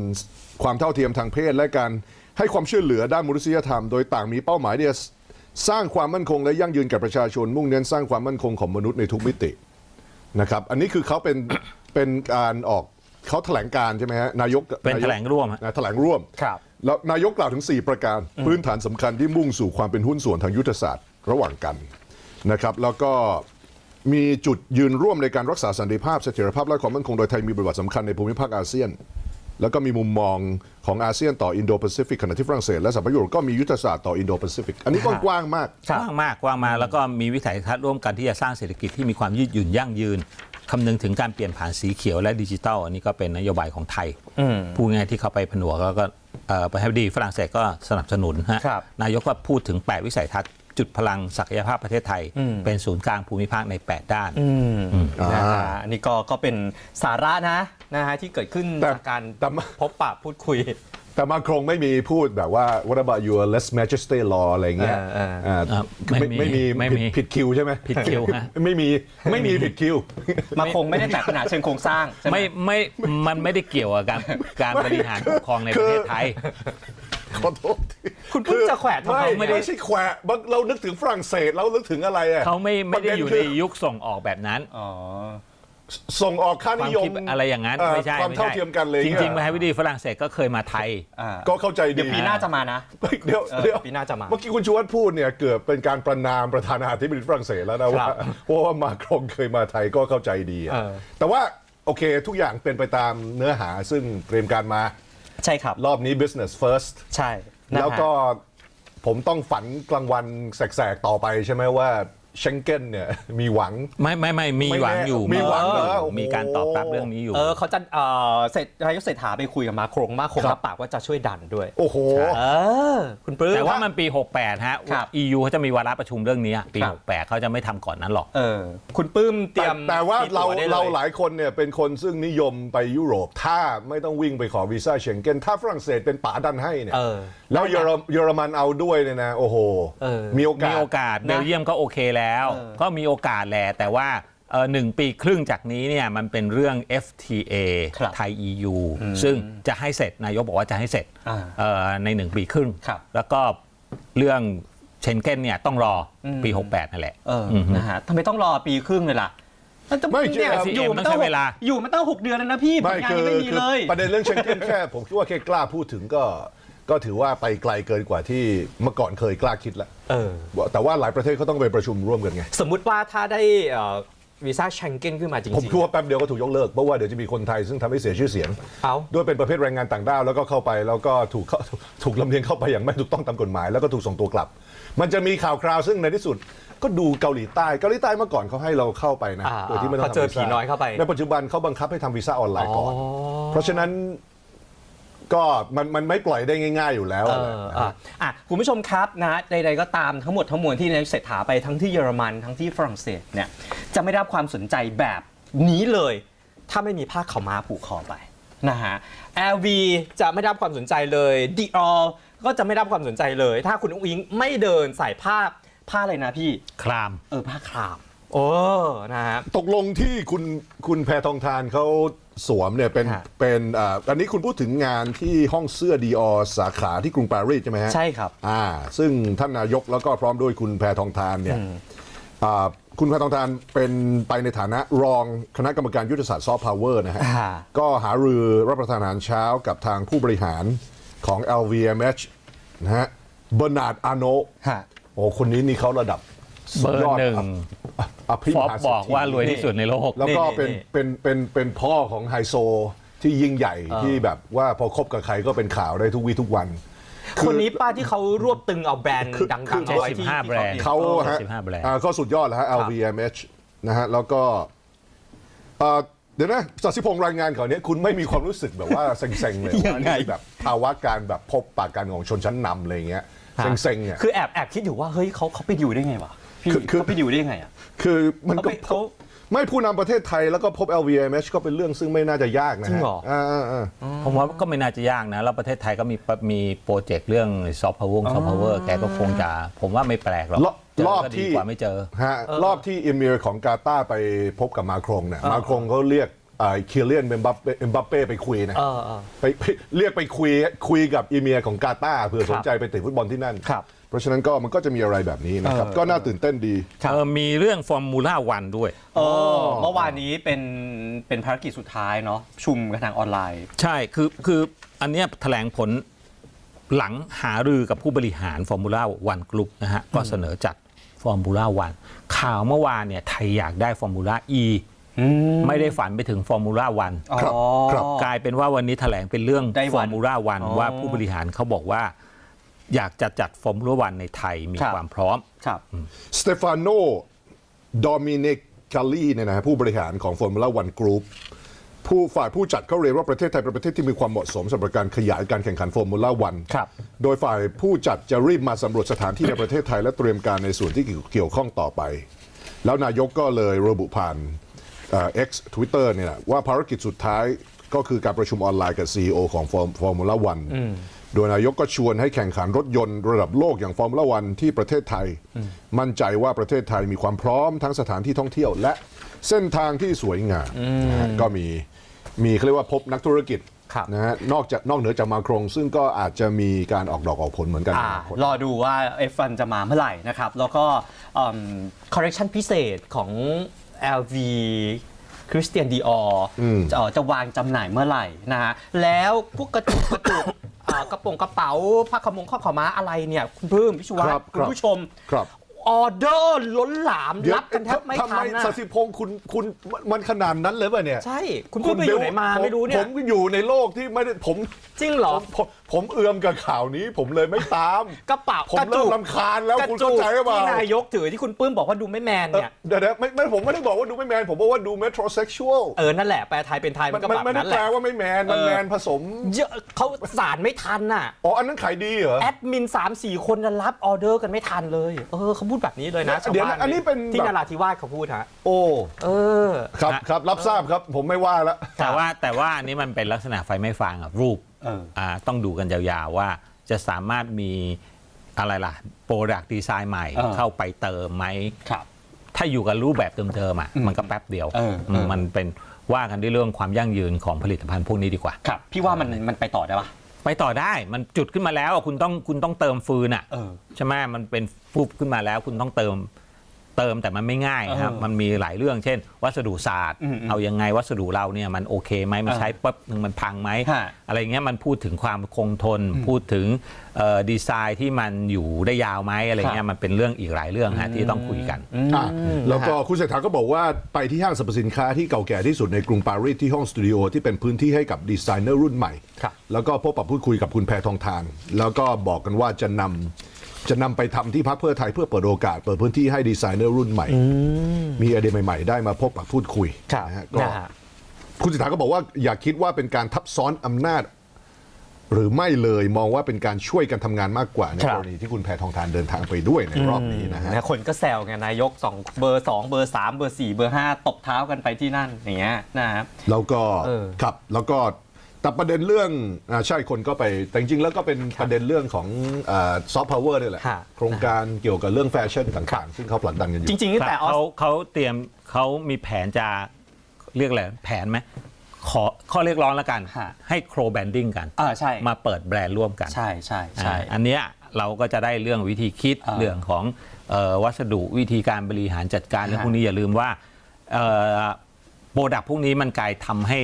B: ความเท่าเทียมทางเพศและการให้ความช่วยเหลือด้านมนุษยธรรม โดยต่างมีเป้าหมายที่จะสร้างความมั่นคงและยั่งยืนกับประชาชน มุ่งเน้นสร้างความมั่นคงของมนุษย์ในทุกมิตินะครับ อันนี้คือเขาเป็นเป็นการออกเขาแถลงการใช่ไหมฮะนายก
C: เป็นา
B: ยก
C: แถลงร่วมฮะ
B: นะแถลงร่วม
A: ครับ
B: แล้วนายกกล่าวถึง 4 ประการพื้นฐานสำคัญที่มุ่งสู่ความเป็นหุ้นส่วนทางยุทธศาสตร์ระหว่างกันนะครับ แล้วก็มีจุดยืนร่วมในการรักษาสันติภาพเสถียรภาพและความมั่นคงโดยไทยมีบทบาทสำคัญในภูมิภาคอาเซียน แล้วก็มีมุมมองของอาเซียนต่ออินโดแปซิฟิกขณะที่ฝรั่งเศสและสหภาพยุโรปก็มียุทธศาสตร์ต่ออินโดแปซิฟิกอันนี้ก็กว้างมาก
C: กว้างมากกว้างมาแล้วก็มีวิสัยทัศน์ร่วมกันที่จะสร้างเศรษฐกิจที่มีความยืดหยุ่นยั่งยืนคำนึงถึงการเปลี่ยนผ่านสีเขียวและดิจิทัลอันนี้ก็เป็นนโยบายของไทยพูดง่ายๆที่เขาไปผนวกแล้วก็เอ่อประธานาธิบดีฝรั่งเศสก็สนับสนุนฮะ
A: ครับ
C: นายกก็พูดถึง 8 วิสัยทัศน์ จุดพลังศักยภาพประเทศไทย เป็นศูนย์กลางภูมิภาคใน 8 ด้าน
A: นะฮะอันนี้ก็ก็เป็นสาระนะนะฮะที่เกิดขึ้น
B: แต่
A: จากการ
B: แต่มา
A: พบปะพูดคุย
B: แต่มาครงไม่มีพูดแบบว่า what about your less majesty law อะไรเงี้ย
A: เออเออ
B: อ่า
C: อ่า
B: ไม่
C: ไม่
B: ไม่
C: มี
B: มี
C: ไม่
B: ผิด
C: มี
B: ผิดคิวใช่ไหม
C: ผิดคิวฮะ
B: ไม่มีไม่มีผิดคิว
A: มาคงไม่ได้แต่ขนาดเชิงโครงสร้างใช่ไหม
C: ไม่ไม่มันไม่ได้เกี่ยวกับการการบริหารปกครองในประเทศไทย
B: ขอโทษที
A: คุณเพิ่งจะแขวะทำไม
B: ไม่
A: เนี่ย
B: ไม่ได้ ใช่แขวะบางเรานึกถึงฝรั่งเศสเรานึกถึงอะไรอะ
C: เขาไม่ไม่ได้อยู่ใน
B: ประเด็นคือ
C: ยุคส่งออกแบบนั้น
A: อ๋อ
B: ส่งออกค่า
C: ควา
B: นิ
C: ม
B: ยม
C: คิดอะไรอย่างนั้น
B: เอ่อ
C: ไม่ใช่
B: ความ
C: ไใช่
B: เท่าเทียมกันเลย
C: จริงๆประธานาธิบดีฝรั่งเศสก็เคยมาไทย
A: อ่า
B: ก็เข้าใจดี
A: เดี๋ยวปีหน้าจะมานะ
B: เดี๋ยว
A: เออ
B: เดี๋ยว
A: ปีหน้าจะมา
B: เมื่อกี้คุณชูวัฒน์พูดเนี่ยเกือบเป็นการประนามประธานาธิบดีฝรั่งเศสแล้วนะว่า
A: ครับ
B: เพราะว่ามาครงเคยมาไทยก็เข้าใจดีอะ
A: เออ
B: แต่ว่าโอเคทุกอย่างเป็นไปตามเนื้อหาซึ่งเตรียมการมา
A: ใช่ครับ
B: รอบนี้ business first
A: ใช่นะฮะ
B: แล้วก็ผมต้องฝันกลางวันแสกๆ ต่อไปใช่ไหมว่า เชงเก้นเนี่ยมีหวัง
C: ไม่ไม่ไม่มี
B: ไม่แน่
C: หวังอยู่
B: มีหวังเหรอ
C: มี
B: โอ้โห
C: มีการตอบรับเรื่องนี้อยู่
A: เออเขาจะเออเสร็จนายกเศรษฐาไปคุยกับมาโครงมาโครง
B: ครับ
A: รับปากว่าจะช่วยดันด้วย
B: โอ้โห
A: เออ คุณปลื้ม
C: แต่ว่ามันปี 68 ฮะ
A: ครับ
C: EU เขาจะมีวาระประชุมเรื่องนี้ปี
A: ครับ
C: 68 เขาจะไม่ทำก่อนนั้นหรอก
A: เออ คุณปลื้มเต
B: แต่
A: รียม
B: แต่ว่า
A: ตี
B: เรา
A: วได้ลย
B: เราหลายคนเนี่ยเป็นคนซึ่งนิยมไปยุโรป ถ้าไม่ต้องวิ่งไปขอวีซ่าเชงเก้นถ้าฝรั่งเศสเป็นป๋าดันให้เนี่ย
A: เออ
B: แล้วเยอรเยอรมันเอาด้วยเนี่ยนะ โอ้โห
A: เออ
B: มีโอกา
C: มี
B: ส
C: โอกาส
A: นะ
C: เบลเยียมก็โอเคแล้แล้ว
A: เออ
C: ก็มีโอกาสแหละแต่ว่าเอ่อหนึ่งปีครึ่งจากนี้เนี่ยมันเป็นเรื่อง FTA
A: ครับ
C: ไทย EU ซึ่งจะให้เสร็จนายกบอกว่าจะให้เสร็จ
A: อ่า
C: เอ่อในหนึ่งปีครึ่ง
A: ครับ
C: แล้วก็เรื่องเชนเก้นเนี่ยต้องรออ
A: ม
C: ปี 68 นั่นแหละ
A: เออ
C: อฮึ
A: นะฮะทำไมต้องรอปีครึ่งเลยล่ะแล้วจะ
B: ไม่
A: เนี่ย
B: จริง
A: อยู่
C: ต้อง
A: ตั้
C: ใช้
A: งหก
C: เวลา
A: อยู่มาตั้งหกเดือนแล้วนะพี่ผ
B: ไม่
A: ลงาน
B: คือ
A: ยังไม่มี
B: คือ
A: เลย
B: ประเด็นเรื่องเชงเก้นแค่ผมคิดว่าแค่กล้าพูดถึงก็ ก็ถือว่าไปไกลเกินกว่าที่เมื่อก่อนเคยกล้าคิดแล้ว
A: เออ
B: แต่ว่าหลายประเทศเขาต้องไปประชุมร่วมกันไง
A: สมมุติว่าถ้าได้เอ่อวีซ่าเชงเก้นขึ้นมาจริง
B: ผม
A: ๆ
B: คิดว่าแป๊บเดียวก็ถูกยกเลิก เพราะว่าเดี๋ยวจะมีคนไทยซึ่งทำให้เสียชื่อเสียง
A: เอา
B: ด้วยเป็นประเภทแรงงานต่างด้าวแล้วก็เข้าไปแล้วก็ถูกเข้าถูกลำเลียงเข้าไปอย่างไม่ถูกต้องตามกฎหมาย แล้วก็ถูกส่งตัวกลับ มันจะมีข่าวคราวซึ่งในที่สุด ก็ดูเกาหลีใต้เกาหลีใต้เมื่อก่อนเขาให้เราเข้าไปนะ
A: อ่า
B: โดยที่ไม่ต้อง
A: พอเจอ
B: ทำวีซ่า
A: ผีน้อยเข้าไป
B: ในปัจจุบันเขาบังคับให้ทำวีซ่าออนไลน์ก่อน
A: อ๋อ
B: เพราะฉะนั้น ก็มันมันไม่ปล่อยได้ง่าย ๆอยู่แล้ว
A: เอ
B: อะ
A: อ
B: นะ
A: อะอะคุณผู้ชมครับนะใดๆก็ตามทั้งหมดทั้งมวลที่นายกเศรษฐาไปทั้งที่เยอรมันทั้งที่ฝรั่งเศสเนี่ยจะไม่ได้รับความสนใจแบบนี้เลย ถ้าไม่มีผ้าขาวม้าผูกคอไปนะฮะ LV จะไม่ได้รับความสนใจเลย Dior ก็จะไม่ได้รับความสนใจเลย ถ้าคุณอุ้งอิงไม่เดินใส่ผ้าผ้าอะไรนะพี่
C: คราม
A: เออผ้าคราม โอ้นะฮะ
B: ตกลงที่คุณคุณแพทองทานเขา สวมเนี่ยเป็น
A: ฮะ
B: เป็นอ่าอันนี้คุณพูดถึงงานที่ห้องเสื้อดีออสาขาที่กรุงปารีสใช่ไหมฮะ
A: ใช่ครับ
B: อ่าซึ่งท่านนายกแล้วก็พร้อมด้วยคุณแพทองทานเนี่ยอ่าคุณแพทองทานเป็นไปในฐานะรองคณะกรรมการยุทธศาสตร์ซอฟต์พาวเวอร์นะฮะ
A: อ่า
B: ก็หารือรับประทานอาหารเช้ากับทางผู้บริหารของ LVMH นะฮะเบอร์นาร์ดอาโน
A: ฮะ
B: โอ้คนนี้นี่เขาระดับสุดยอด
C: เบอร์หนึ่ง
B: อภิอภิ
C: ฟอบ
B: มหาเศรษฐี
C: บอกว่ารวยที่สุดในโลก
B: แล้วก็
A: นี่
B: เป็น
A: นี่
B: เป็นเป็นเป็นพ่อของไฮโซที่ยิ่งใหญ่ที่แบบว่าพอคบกับใครก็เป็นข่าวได้ทุกวีทุกวัน
A: คนนี้ป้าที่เขารวบตึงเอาแบรนด์
B: คือ
A: ดัง
B: คือ
A: ๆไว้ที่
C: 75
A: ที่
C: แบรนด์
A: เอง
B: เขา
A: ออ
B: ฮะ
C: 75แบรนด์
B: อ่าก็สุดยอดแล้วฮะ LVMH นะฮะ แล้วก็เอ่อเดี๋ยวนะสัสิพงษ์รายงานข่าวนี้คุณไม่มีความรู้สึกแบบว่า เซ็งๆเลย
A: ยั
B: ว่าง
A: ไง
B: นี่แบบภาวะการแบบพบปากกันของชนชั้นนำอะไรอย่างเงี้ยเซ็งๆเนี่ย
A: คือแอบแอบคิดอยู่ว่าเฮ้ยเขาเขาไปอยู่ได้ไงวะพี่
B: คือคือ
A: เขาไปอยู่ได้ยังไงอะ
B: คือมันก็
A: เขาไปเขา
B: ไม่ผู้นำประเทศไทยแล้วก็พบ LVMH ก็เป็นเรื่องซึ่งไม่น่าจะยากนะ
A: จริ
B: ฮะ
A: งเหรอ
B: อ่าอ่าอ่า
C: ผมว่าก็ไม่น่าจะยากนะ แล้วประเทศไทยก็มีมีโปรเจกต์เรื่องซอฟต์พาวเวอร์ซอฟต์พาวเวอร์แกก็คงจะ ผมว่าไม่แปลกหรอก
B: รอบ
C: เจอ
B: รอบ
C: ก็ดี
B: ที่
C: กว่าไม่เจอ
B: ฮะรอบที่เอมิรของกาตาร์ไปพบกับมาครงเนี่ยมาครงเขาเรียก เคียเลียนเอ็มบัปเป้เอ็มบัปเป้ไปคุยนะ
A: เออเออ
B: ไปไปเรียกไปคุยคุยกับอีเมียของกาตาร์เผื่อ
A: ครับ
B: สนใจไปเตะฟุตบอลที่นั่น
A: ครับ
B: เพราะฉะนั้นก็มันก็จะมีอะไรแบบนี้นะครับ
A: เออ
B: ก็น่าตื่นเต้นดี
C: เออมีเรื่องฟอร์มูล่าวันด้วย
A: เออเมื่อวานนี้เป็นเป็นภารกิจสุดท้ายเนาะชุมกันทางออนไลน์
C: ใช่ คือ คือ อันเนี้ยแถลงผลหลังหารือกับผู้บริหารฟอร์มูล่าวันกรุ๊ปนะฮะ ก็เสนอจัดฟอร์มูล่าวันข่าวเมื่อวานเนี่ย ไทยอยากได้ฟอร์มูล่าอี ไม่ได้ฝันไปถึงฟอร์มูล่าวัน
B: ครับ
A: อ๋อ
B: ครับ
C: กลายเป็นว่าวันนี้แถลงเป็นเรื่อง
A: ได้
C: ฟ
A: วั
C: อนร์มูล่าวัน
A: อ๋อ
C: ว่าผู้บริหารเขาบอกว่า อยากจะจัดฟอร์มูล่าวันในไทยมี
A: ครับ
C: ความพร้อม
A: ครับ
B: สเตฟานโนดอมินิกคาลีเนี่ยนะฮะผู้บริหารของฟอร์มูล่าวันกรุ๊ปผู้ฝ่ายผู้จัดเขาเรียนว่าประเทศไทยเป็นประเทศที่มีความเหมาะสมสำหรับการขยายการแข่งขันฟอร์มูล่าวัน
A: ครับ
B: โดยฝ่ายผู้จัดจะรีบมาสำรวจสถานที่ในประเทศไทยและเตรียมการในส่วนที่เกี่ยวข้องต่อไป แล้วนายกก็เลยระบุผ่าน เอ่อ X Twitter เนี่ยนะว่าภารกิจสุดท้ายก็คือการประชุมออนไลน์กับ CEO ของฟอร์มูล่าวันโดยนายกก็ชวนให้แข่งขันรถยนต์ระดับโลกอย่างฟอร์มูล่าวันที่ประเทศไทย มั่นใจว่าประเทศไทยมีความพร้อมทั้งสถานที่ท่องเที่ยว และเส้นทางที่สวยงามนะฮะก็มีมีเขาเรียกว่าพบนักธุรกิจ
A: ครับ
B: นะฮะนอกจากนอกเหนือจากมาครง ซึ่งก็อาจจะมีการออกดอกออกผลเหมือนกันใน
A: อ่า
B: อนาคต
A: รอดูว่า F1 จะมาเมื่อไหร่นะครับ แล้วก็คอร์เรคชันพิเศษของ LV คริสเตียนดีออจะจะวางจำหน่ายเมื่อไหร่นะฮะแล้วพวกกระจุกกระจุกอ่ากระโปรงกระเป๋าผ้าขาวมงข้อขาวม้าอะไรเนี่ย คุณพึ่มพิชวัต
B: ครับ
A: คุณผู้ชม
B: ครับ
A: ออเดอร์ล้นหลาม
B: เดี๋ยว
A: รับกันแทบไม่
B: ทำ
A: ทั
B: ไม
A: นนะ
B: สสิพงศ์คุณคุณมันขนาดนั้นเลยป่ะเนี่ย
A: ใช่ คุณพึ่มไปอยู่ไหนมาไม่รู้เนี่
B: ผ
A: ย
B: มอยู่ในโลกที่ไม่ได้ผม
A: จริงเหรอ
B: ผมผมผมเอือมกับข่าวนี้ ผมเลยไม่ตาม
A: กระเป๋า
B: ผม
A: กระ
B: เริ่
A: จุ
B: ม
A: ก
B: ลำคาญแล้ว
A: กระ
B: คุณ
A: จุ
B: เข้ากใจหรือเปล่า
A: ที่นายกถือที่คุณปื้มบอกว่าดูไม่แมน
B: เออ
A: เนี่ย
B: เดี๋ยวเดี๋ยวไม่ไม่ผมไม่ได้บอกว่าดูไม่แมน ผมบอกว่าดูเมโทรเซ็กชวล
A: เออ นั่นแหละ แปลไทยเป็นไทย
B: มั
A: มันนก็
B: มัน
A: แบบ
B: ไม่ได้
A: นั้นแห
B: แปล
A: ละ
B: ว่าไม่แมน มัน
A: เออ
B: แมนผสม
A: เยอะเขาสารไม่ทันน่ะ
B: อ๋อ อันนั้นขายดีเหรอ
A: แอดมิน 3 4 คนจะรับออเดอร์กันไม่ทันเลย เออเขาพูดแบบนี้เลยนะชาว
B: เดี๋ยวนะ
A: บ้าน
B: อันนี้เป็น
A: ที่
B: แบบ
A: นาราธิวาสเขาพูดฮะ
B: โอ้
A: เออ
B: ครับครับรับทราบครับผมไม่ว่าแล้ว
C: แต่ว่าแต่ว่าอันนี้มันเป็นลักษณะไฟไม่ฟางกับรูป
A: เอออ่า
C: ต้องดูกันยาวๆว่าจะสามารถมีอะไรล่ะโปรดักต์ดีไซน์ใหม่
A: เออ
C: เข้าไปเติมไหม
A: ครับ
C: ถ้าอยู่กับรูปแบบเดิมๆอะมันก็แป๊บเดียว
A: เออเออ
C: มมันเป็นว่ากันด้วยเรื่องความยั่งยืนของผลิตภัณฑ์พวกนี้ดีกว่า
A: ครับ พี่ว่ามันมันไปต่อได้ปะ
C: ไปต่อได้มันจุดขึ้นมาแล้วอะคุณต้องคุณต้องเติมฟืนอะ
A: เออ
C: ใช่ไหมมันเป็นฟุบขึ้นมาแล้วคุณต้องเติม เติมแต่มันไม่ง่ายครับ
A: เออ
C: มันมีหลายเรื่องเช่น วัสดุศาสตร์
A: อืมอืม
C: เอายังไงวัสดุเราเนี่ยมันโอเคไหมมัน
A: เออ
C: ใช้ปั๊บหนึ่งมันพังไหม
A: ฮะ
C: อะไรเงี้ยมันพูดถึงความคงทน พูดถึงเอ่อดีไซน์ที่มันอยู่ได้ยาวไหมอะไรเงี้ยมันเป็นเรื่องอีกหลายเรื่องฮะที่ต้องคุยกัน
B: อะแล้วก็คุณเศรษฐาก็บอกว่าไปที่ห้างสรรพสินค้าที่เก่าแก่ที่สุดในกรุงปารีสที่ห้องสตูดิโอที่เป็นพื้นที่ให้กับดีไซเนอร์รุ่นใหม่
A: ครับ
B: แล้วก็พบปะพูดคุยกับคุณแพทองทาน แล้วก็บอกกันว่าจะนำ จะนำไปทำที่พักเพื่อไทยเพื่อเปิดโอกาส เปิดพื้นที่ให้ดีไซเนอร์รุ่นใหม่ มีไอเดียใหม่ๆ ได้มาพบปะพูดคุย
A: ครับ
B: นะฮะก็
A: นะฮะ
B: คุณสิทธาก็บอกว่าอย่าคิดว่าเป็นการทับซ้อนอำนาจ หรือไม่เลยมองว่าเป็นการช่วยกันทำงานมากกว่าใน
A: ครั
B: ก
A: บ
B: รณีที่คุณแพทองทานเดินทางไปด้วยในรอบนี้นะฮะ
A: นะคนก็แซวไงนายกสองเบอร์สองเบอร์สามเบอร์สี่เบอร์ห้าตบเท้ากันไปที่นั่นอย่างเงี้ยนะครับ
B: แล้วก็
A: เออ
B: ครับแล้วก็ แต่ประเด็นเรื่องอ่าใช่คนก็ไปแต่จริงๆแล้วก็เป็นประเด็นเรื่องของซอฟต์พาวเวอร์นี่แหละ
A: ฮะ
B: โครงการเกี่ยวกับเรื่องแฟชั่นต่างๆ ซึ่งเขาผลักดันกันอยู่
A: จริงๆตั้งแต่ออ
C: เขา
A: ส
C: เขาเตรียมเขามีแผนจะเรียกอะไรแผนไหมขอข้อเรียกร้องแล้วกัน
A: ฮะ
C: ให้โครแบนดิ้งกัน
A: อ่าใช่
C: มาเปิดแบรนด์ร่วมกัน
A: ใช่ใช่ใช่
C: อ่าอันเนี้ยเราก็จะได้เรื่องวิธีคิด
A: อ่า
C: เรื่องของเอ่อวัสดุวิธีการบริหารจัดการเรื่อง
A: ฮะ
C: พวกนี้อย่าลืมว่าโปรดักพวกนี้มันกลายทำให้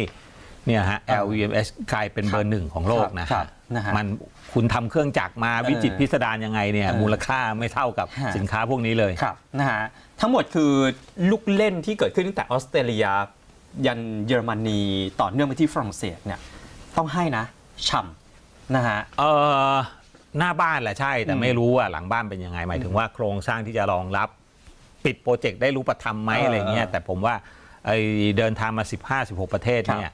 C: เนี่ยฮะ LVMH กลายเป็นเบอร์หนึ่งของโลกนะ
A: ครั
C: ฮะ
A: บนะฮะ
C: มันคุณทำเครื่องจักรมาวิจิตรพิสดารยังไงเนี่ย
A: เออ
C: มูลค่าไม่เท่ากับ
A: ฮะ
C: สินค้าพวกนี้เลย
A: ครับนะฮะทั้งหมดคือลูกเล่นที่เกิดขึ้นตั้งแต่ออสเตรเลีย ยันเยอรมนีต่อเนื่องไปที่ฝรั่งเศสเนี่ยต้องให้นะช่ำนะฮะ
C: เออหน้าบ้านแหละใช่ แต่ไม่รู้ว่าหลังบ้านเป็นยังไง หมายถึงว่าโครงสร้างที่จะรองรับ ปิดโปรเจกต์ได้รูปธรรมไหม
A: เอออ
C: อะไรเงี้ยแต่ผมว่าไอเดินทางมา 15-16 ประเทศเนี่ย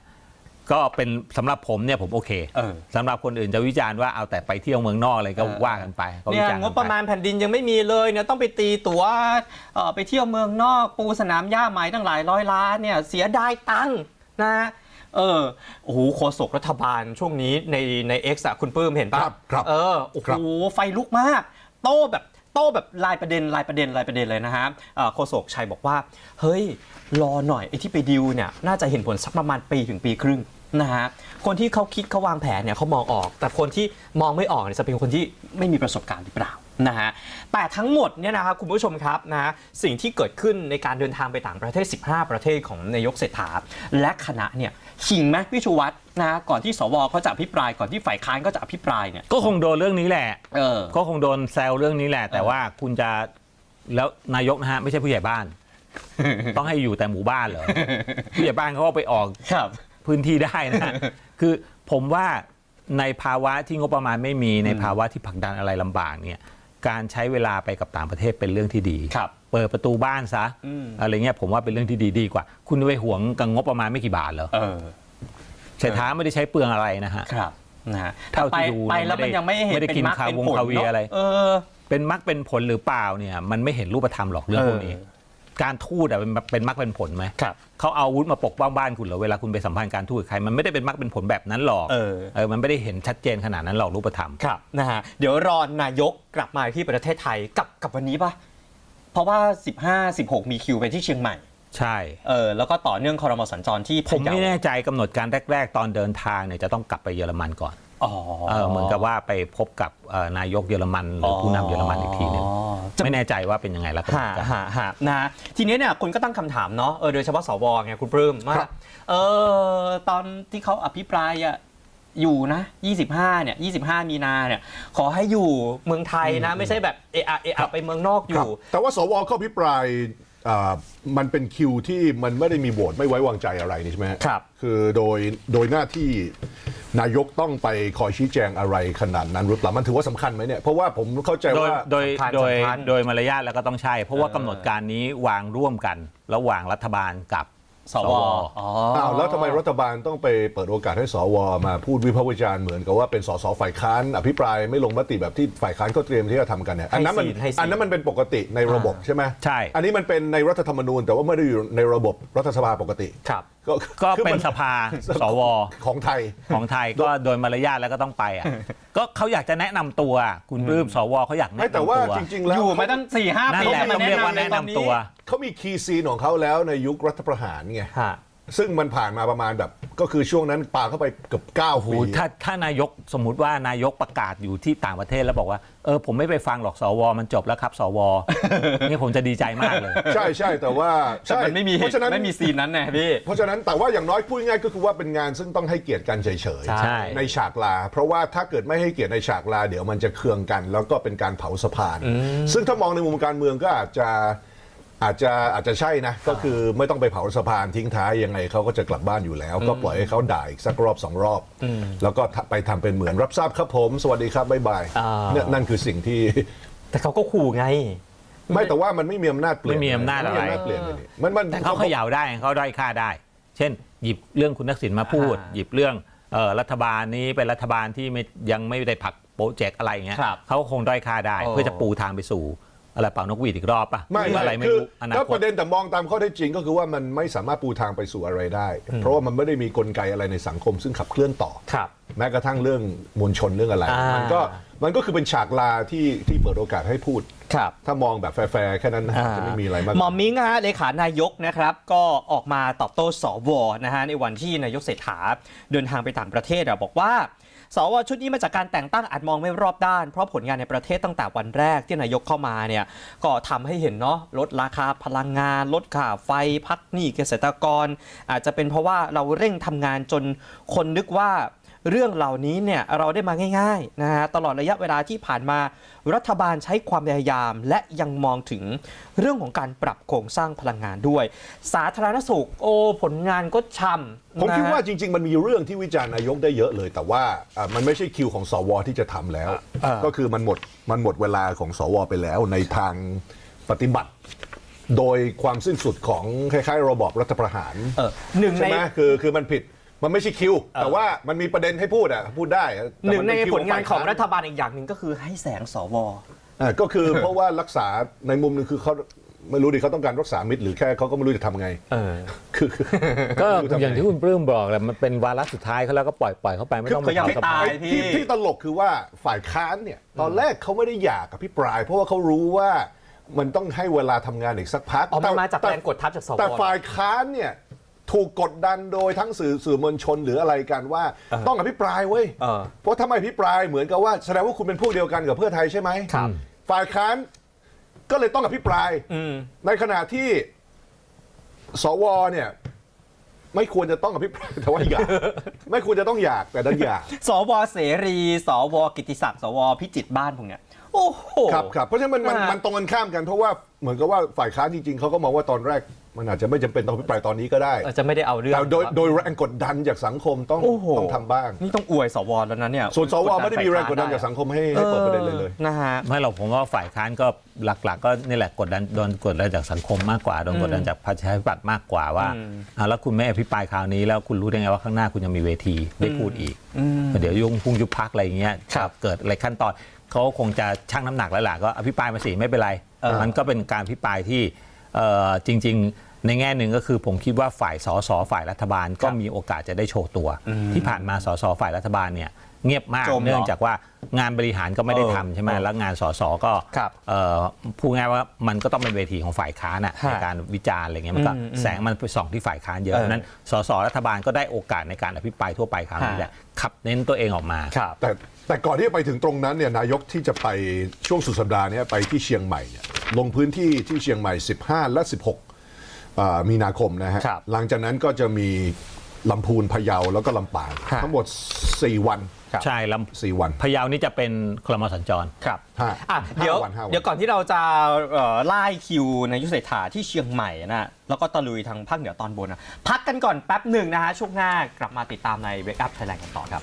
C: ก็เป็นสำหรับผมเนี่ยผมโอเค
A: เออ
C: สำหรับคนอื่นจะวิจารณ์ว่าเอาแต่ไปเที่ยวเมืองนอกอะไรก็
A: เออ
C: ว่ากันไปก็วิ
A: เนี่ย
C: จารณ์
A: ง
C: กัน
A: บ
C: ไป
A: ประมาณแผ่นดินยังไม่มีเลยเนี่ยต้องไปตีตั๋วเอ่อไปเที่ยวเมืองนอกปูสนามหญ้าใหม่ตั้งหลายร้อยล้านเนี่ยเสียดายตังค์นะเออโอ้โหโฆษกรัฐบาลช่วงนี้ในใน X อะคุณปื้มเห็นปะ
B: ครับครับ
A: เออโอ้
B: ครั
A: โห
B: บ
A: ไฟลุกมาก โต้แบบโต้แบบลายประเด็นลายประเด็นลายประเด็นเลยนะฮะเอ่อโฆษกชัยบอกว่า เฮ้ย รอหน่อยไอ้ที่ไปดิวเนี่ยน่าจะเห็นผลสักประมาณปีถึงปีครึ่ง นะฮะคนที่เขาคิดเขาวางแผนเนี่ยเขามองออก แต่คนที่มองไม่ออกเนี่ยจะเป็นคนที่ไม่มีประสบการณ์หรือเปล่านะฮะแต่ทั้งหมดเนี่ยนะครับคุณผู้ชมครับนะฮะสิ่งที่เกิดขึ้นในการเดินทางไปต่างประเทศ 15 ประเทศของนายกเศรษฐาและคณะเนี่ยขิงไหมพี่ชูวัตรนะฮะก่อนที่สวเขาจะอภิปรายก่อนที่ฝ่ายค้านก็จะอภิปรายเนี่ย
C: ก็คงโดนเรื่องนี้แหละ
A: เออ
C: ก็คงโดนแซวเรื่องนี้แหละ แต่ว่าคุณจะแล้วนายกนะฮะไม่ใช่ผู้ใหญ่บ้าน ต้องให้อยู่แต่หมู่บ้านเหรอ ผู้ใหญ่บ้านเขาก็ไปออก
A: ครับ
C: พื้นที่ได้นะ คือผมว่าในภาวะที่งบประมาณไม่มีในภาวะที่ผลักดันอะไรลำบากเนี่ยการใช้เวลาไปกับต่างประเทศเป็นเรื่องที่ดี
A: ครับ
C: เปิดประตูบ้านซะ
A: อืม
C: อะไรเงี้ยผมว่าเป็นเรื่องที่ดีดีกว่า คุณไปหวงกับงบประมาณไม่กี่บาทเหรอ
A: เออ
C: เศรษฐาไม่ได้ใช้เปลืองอะไรนะฮะ
A: ครับนะฮะ
C: เท่าที่
A: ไป
C: ดู
A: ไป
C: เนี่ย
A: แล้ว
C: ไม่
A: มัน
C: ได้
A: ยังไม่เห็น
C: ไม่ได้
A: เป็น
C: กิน
A: มรรค
C: คา
A: เป็น
C: วง
A: ผล
C: คาเวีย
A: เนอะ
C: อะไร
A: เออ
C: เป็นมรรคเป็นผลหรือเปล่าเนี่ย มันไม่เห็นรูปธรรมหรอกเรื่องพวกนี้
A: เออ
C: การทูตอะเป็นเป็นมรรคเป็นผลไหม
A: ครับ
C: เขาเอาอาวุธมาปกป้องบ้านคุณเหรอเวลาคุณไปสัมพันธ์การทูตกับใครมันไม่ได้เป็นมรรคเป็นผลแบบนั้นหรอก
A: เออ
C: เออมันไม่ได้เห็นชัดเจนขนาดนั้นหรอกรูปธรรม
A: ครับนะฮะเดี๋ยวรอนายกกลับมาที่ประเทศไทยกับกับวันนี้ปะเพราะว่า 15 16 มีคิวไปที่เชียงใหม่
C: ใช่
A: เออแล้วก็ต่อเนื่องคอรมอสัญจรที่
C: ผม
A: พะเยา
C: ไม่แน่ใจกำหนดการแรก ๆ ตอนเดินทางเนี่ยจะต้องกลับไปเยอรมันก่อน
A: อ๋อ
C: เออเหมือนกับว่าไปพบกับเอ่อนายกเยอรมันหรือผู้นำเยอรมันอีกทีหนึง
A: จะ
C: ไม่แน่ใจว่าเป็นยังไงแล้วกำหน
A: ฮะ
C: ดการ
A: ฮะฮะนะทีนี้เนี่ยคนก็ตั้งคำถามเนาะเออโดยเฉพาะสวไงคุณปลื้มว่า
B: ครับ
A: เออตอนที่เขาอภิปรายอะอยู่นะ 25 เนี่ย 25 มีนาเนี่ย ขอให้อยู่เมืองไทยนะ ไม่ใช่แบบเอะอะเอะอะไปเมืองนอกอ
B: ครับ
A: ยู่
B: แต่ว่าสวเขาพิปรายอ่า มันเป็นคิวที่มันไม่ได้มีโหวตไม่ไว้วางใจอะไรนี่ใช่ไหมฮะ
A: ครับ
B: คือโดยโดยหน้าที่นายกต้องไปคอยชี้แจงอะไรขนาดนั้นหรือเปล่ามันถือว่าสำคัญไหมเนี่ยเพราะว่าผมเข้าใจ
C: โดย
B: ว่า
C: โดย
A: สำคัญ
C: โดย
A: สำคัญ
C: โดยมารยาทแล้วก็ต้องใช่ เพราะว่ากำหนดการนี้วางร่วมกัน ระหว่างรัฐบาลกับ
A: สวอ๋อ
B: อ้าวแล้วทำไมรัฐบาลต้องไปเปิดโอกาสให้สวมาพูดวิพากษ์วิจารณ์เหมือนกับว่าเป็นสสฝ่ายค้านอภิปรายไม่ลงมติแบบที่ฝ่ายค้านเขาเตรียมที่จะทำกันเนี่ยอันนั้นมัน
A: ให้ซีนให้ซีน
B: อันนั้นมันเป็นปกติในระบบ
A: อ่า
B: ใช่ไหม
C: ใช่
B: อันนี้มันเป็นในรัฐธรรมนูญ แต่ว่าไม่ได้อยู่ในระบบรัฐสภาปกติ
A: ครับ
B: ก็
C: ก็
B: คือ
C: เป็น
B: มั
C: สภาสว
B: ของไทย
C: ของไทยก็โดยมารยาทแล้วก็ต้องไปอะก็เขาอยากจะแนะนำตัวคุณปลื้มสวเขาอยาก
B: ไม่
C: แนะ
B: แต่
C: นำ
B: ว่า
C: ตัว
B: จริง ๆ แล้ว
A: อยู่มาตั้ง4ี่ห้า
C: นั่น
A: ปี
C: แหละ
A: จะ
C: ต้องเรียกว่าแนะนำตัว
B: เขามีคีย์ซีนของเขาแล้วในยุครัฐประหารไง
A: ฮะ
B: ซึ่งมันผ่านมาประมาณแบบ ก็คือช่วงนั้นปาเข้าไปเกือบเก้า
C: โอ้โห
B: ปี
C: ถ้าถ้านายกสมมุติว่านายกประกาศอยู่ที่ต่างประเทศแล้วบอกว่าเออผมไม่ไปฟังหรอกสว มันจบแล้วครับ สว นี่ผมจะดีใจมากเลย
B: ใช่ใช่แต่ว่า
A: แต่
B: ใช่
A: มันไม่มี
B: เพราะฉะนั้น
A: ไม่มีซีนนั้นไงพี่
B: เพราะฉะนั้นแต่ว่าอย่างน้อยพูดง่ายๆก็คือว่าเป็นงานซึ่งต้องให้เกียรติกันเฉย
A: ใช่
B: ในฉากลา เพราะว่าถ้าเกิดไม่ให้เกียรติในฉากลาเดี๋ยวมันจะเคืองกัน แล้วก็เป็นการเผาสะพาน ซึ่งถ้ามองในมุมการเมืองก็อาจจะ อาจจะอาจจะใช่นะ ก็คือไม่ต้องไปเผาสะพานทิ้งท้ายยังไงเขาก็จะกลับบ้านอยู่แล้ว ก็ปล่อยให้เขาด่าอีกสักรอบสองรอบ แล้วก็ไปทำเป็นเหมือนรับทราบครับผม สวัสดีครับบ๊ายบาย
A: อ่า
B: เนี่ยนั่นคือสิ่งที่
A: แต่เขาก็ขู่ไง
B: ไม่แต่ว่ามันไม่มีอำนาจเปลี่ยน
C: ไม่มีอำนาจอะไร
B: ม่มีเปลี่ยนเลยนี่มันมัน
C: แต่เขาเขย่าได้เขาด้อยค่าได้ เช่น หยิบเรื่องคุณทักษิณมาพูด
A: อ่า
C: หยิบเรื่องเอ่อรัฐบาลนี้เป็นรัฐบาลที่ไม่ยังไม่ได้ผลักโปรเจกต์อะไรอย่างเงี้ย
A: ครับ
C: เขาคงด้อยค่าได้
A: โอ้
C: เพื่อจะปูทางไปสู่ อะไรเป่านกหวีดอีกรอบป่ะ
B: ไม่
C: หรืออะไร
B: ไม่
C: ไม่
B: คือ
C: รู้อนา
B: ก็
C: ค
B: ป
C: ต
B: ระเด็นแต่มองตามข้อเท็จจริงก็คือว่ามันไม่สามารถปูทางไปสู่อะไรได้ เพราะว่ามันไม่ได้มีกลไกอะไรในสังคม ซึ่งขับเคลื่อนต่อ
A: ครับ
B: แม้กระทั่งเรื่องมวลชนเรื่องอะไร
A: อ่ามั
B: มันก็มันก็คือเป็นฉากลาที่ที่เปิดโอกาสให้พูด
A: ครับ
B: ถ้ามองแบบแฟร์ๆแค่นั้นนะจะไม่มีอะไรมาก
A: หมอมมิงฮะเลขานายกนะครับ ก็ออกมาตอบโต้สวนะฮะในวันที่นายกเศรษฐาเดินทางไปต่างประเทศอะบอกว่า สวชุดนี้มาจากการแต่งตั้งอาจมองไม่รอบด้าน เพราะผลงานในประเทศตั้งแต่วันแรกที่นายกเข้ามาเนี่ยก็ทำให้เห็นเนาะลดราคาพลังงาน ลดค่าไฟพักหนี้เกษตรกร อาจจะเป็นเพราะว่าเราเร่งทำงานจนคนนึกว่า เรื่องเหล่านี้เนี่ยเราได้มาง่ายๆนะฮะตลอดระยะเวลาที่ผ่านมารัฐบาลใช้ความพยายาม และยังมองถึงเรื่องของการปรับโครงสร้างพลังงานด้วย สาธารณสุขโอ้ผลงานก็ช่ำ
B: ผมคิด
A: นะฮะ
B: ว่าจริง ๆ มันมีเรื่องที่วิจารณ์นายกได้เยอะเลย แต่ว่าอะมันไม่ใช่คิวของสวที่จะทำแล้ว
A: อ่า
B: ก็คือมันหมดมันหมดเวลาของสวไปแล้วในทางปฏิบัติโดยความสิ้นสุดของคล้ายๆระบอบรัฐประหาร
A: เออหนึ่ง
B: ใช่
A: ใน
B: ไหมคือคือมันผิด มันไม่ใช่คิว แต่ว่ามันมีประเด็นให้พูดอะพูดได้อะแต่
A: หนึ่ง
B: มั
A: ใน
B: เป็คิว
A: ผลงานของ
B: ฝ่ยค้
A: รัฐบาลอีกอย่างหนึ่งก็คือให้แสงสว
B: อะก็คือเพราะว่ารักษาในมุมหนึงคือเขาไม่รู้ดิเขาต้องการรักษามิตรหรือแค่เขาก็ไม่รู้จะทำไง
A: เออ
B: คือคือ
C: ก็
B: ไม่รู้ทำไง
C: อย่างที่คุณปลื้มบอกแหละมันเป็นวาระสุดท้ายเขาแล้วก็ปล่อยปล่อยเขาไปไม่ต้อง
A: คือ
C: มา
A: เขายัง
C: ทำส
A: ไม่
C: ภา
A: ตาย
B: ไอ้ที่ที่ตลกคือว่าฝ่ายค้านเนี่ยตอนแรกเขาไม่ได้อยากกับพี่ปราย เพราะว่าเขารู้ว่ามันต้องให้เวลาทำงานอีกสักพัก
A: อ๋อมันมาจาก
B: แต่
A: แรงกดทับจากสว
B: แต่ฝ่ายค้านเนี่ย ถูกกดดันโดยทั้งสื่อสื่อมวลชนหรืออะไรกันว่า ต้องอภิปรายเว้ย
A: เออ
B: เพราะถ้าไม่อภิปรายเหมือนกับว่าแสดงว่าคุณเป็นพวกเดียวกันกับเพื่อไทยใช่ไหม
A: ครับ
B: ฝ่ายค้านก็เลยต้องอภิปราย
A: อืม
B: ในขณะที่สวเนี่ย ไม่ควรจะต้องอภิปรายแต่ว่าอยาก ไม่ควรจะต้องอยากแต่ดันอยาก
A: สวเสรี สวกิติศักดิ์ สวพิจิตรบ้านพวกเนี้ย โอ้โห
B: ครับครับเพราะฉะนั้นมันมัน
A: อ่ามั
B: มันตรงกันข้ามกันเพราะว่าเหมือนกับว่าฝ่ายค้านจริงๆเขาก็มองว่าตอนแรก มันอาจจะไม่จำเป็นต้องอภิปรายตอนนี้ก็ได้
A: เออจะไม่ได้เอาเรื่อง
B: แต่โดยโดยแรงกดดันจากสังคมต้อง
A: โอ้โห
B: ต้องทำบ้าง
A: นี่ต้องอวยสวแล้วนะเนี่ย
B: ส่วนสวไม่ได้มีแรงกดดันจากสังคมให้ให้เปิดประเด็นเลยเลย
A: นะฮะ
C: ไม่หรอกผมว่าฝ่ายค้านก็หลัก ๆ ก็นี่แหละกดดันโดนกดดันจากสังคมมากกว่าโดนกดดันจากประชาธิปัตย์มากกว่าว่า
A: อืม
C: อะแล้วคุณไม่อภิปรายคราวนี้แล้วคุณรู้ได้ไงว่าข้างหน้าคุณยังมีเวทีได้พูดอีกเดี๋ยวยุ่งพุ่งยุบพักอะไรอย่างเงี้ย
A: ครับ
C: เกิดอะไรขั้นตอนเขาคงจะชั่งน้ำหนักแล้วล่ะก็อภิปรายมาสิไม่เป็นไร
A: เออ
C: มันก็เป็นการอภิปรายที่เอ่อจริง ๆ ในแง่หนึ่งก็คือผมคิดว่าฝ่ายสสฝ่ายรัฐบาลก็มีโอกาสจะได้โชว์ตัว ที่ผ่านมาสสฝ่ายรัฐบาลเนี่ยเงียบมาก
A: จมเหรอ
C: เนื่องจากว่างานบริหารก็ไม่ได้ทำใช่ไหม
A: เออ
C: แล้วงานสสก็
A: ครับ
C: เอ่อพูดง่ายว่ามันก็ต้องเป็นเวทีของฝ่ายค้านน่ะ
A: ฮะ
C: ในการวิจารณ์อะไรเงี้ยมันก็
A: อืมอืม
C: แสงมันไปส่องที่ฝ่ายค้านเยอะ
A: เออ
C: เพราะฉะนั้นสสรัฐบาลก็ได้โอกาสในการอภิปรายทั่วไปคราวนี้
A: ฮะ
C: แหละขับเน้นตัวเองออกมา
A: ครับ
B: แต่แต่ก่อนที่จะไปถึงตรงนั้นเนี่ยนายกที่จะไปช่วงสุดสัปดาห์เนี้ไปที่เชียงใหม่เนี่ยลงพื้นที่ที่เชียงใหม่ 15 และ 16อ่า มีนาคมนะฮะ
A: ครับ
B: หลังจากนั้นก็จะมีลำพูนพะเยาแล้วก็ลำปาง
A: ฮะ
B: ทั้งหมด 4 วัน
A: ครับ
C: ใช่ล
B: 4วันำ
C: พะเยานี่จะเป็นคลมสัญจร
A: ครับ
B: ห้า
A: อะ
B: ห้า
A: เดี๋ยว
B: วันห้าวัน
A: เดี๋ยวก่อนที่เราจะเอ่อไล่คิวในยุทธเศรษฐาที่เชียงใหม่นะแล้วก็ตะลุยทางภาคเหนือตอนบนนะพักกันก่อนแป๊บหนึ่งนะฮะช่วงหน้ากลับมาติดตามใน Wake Up Thailand กันต่อครับ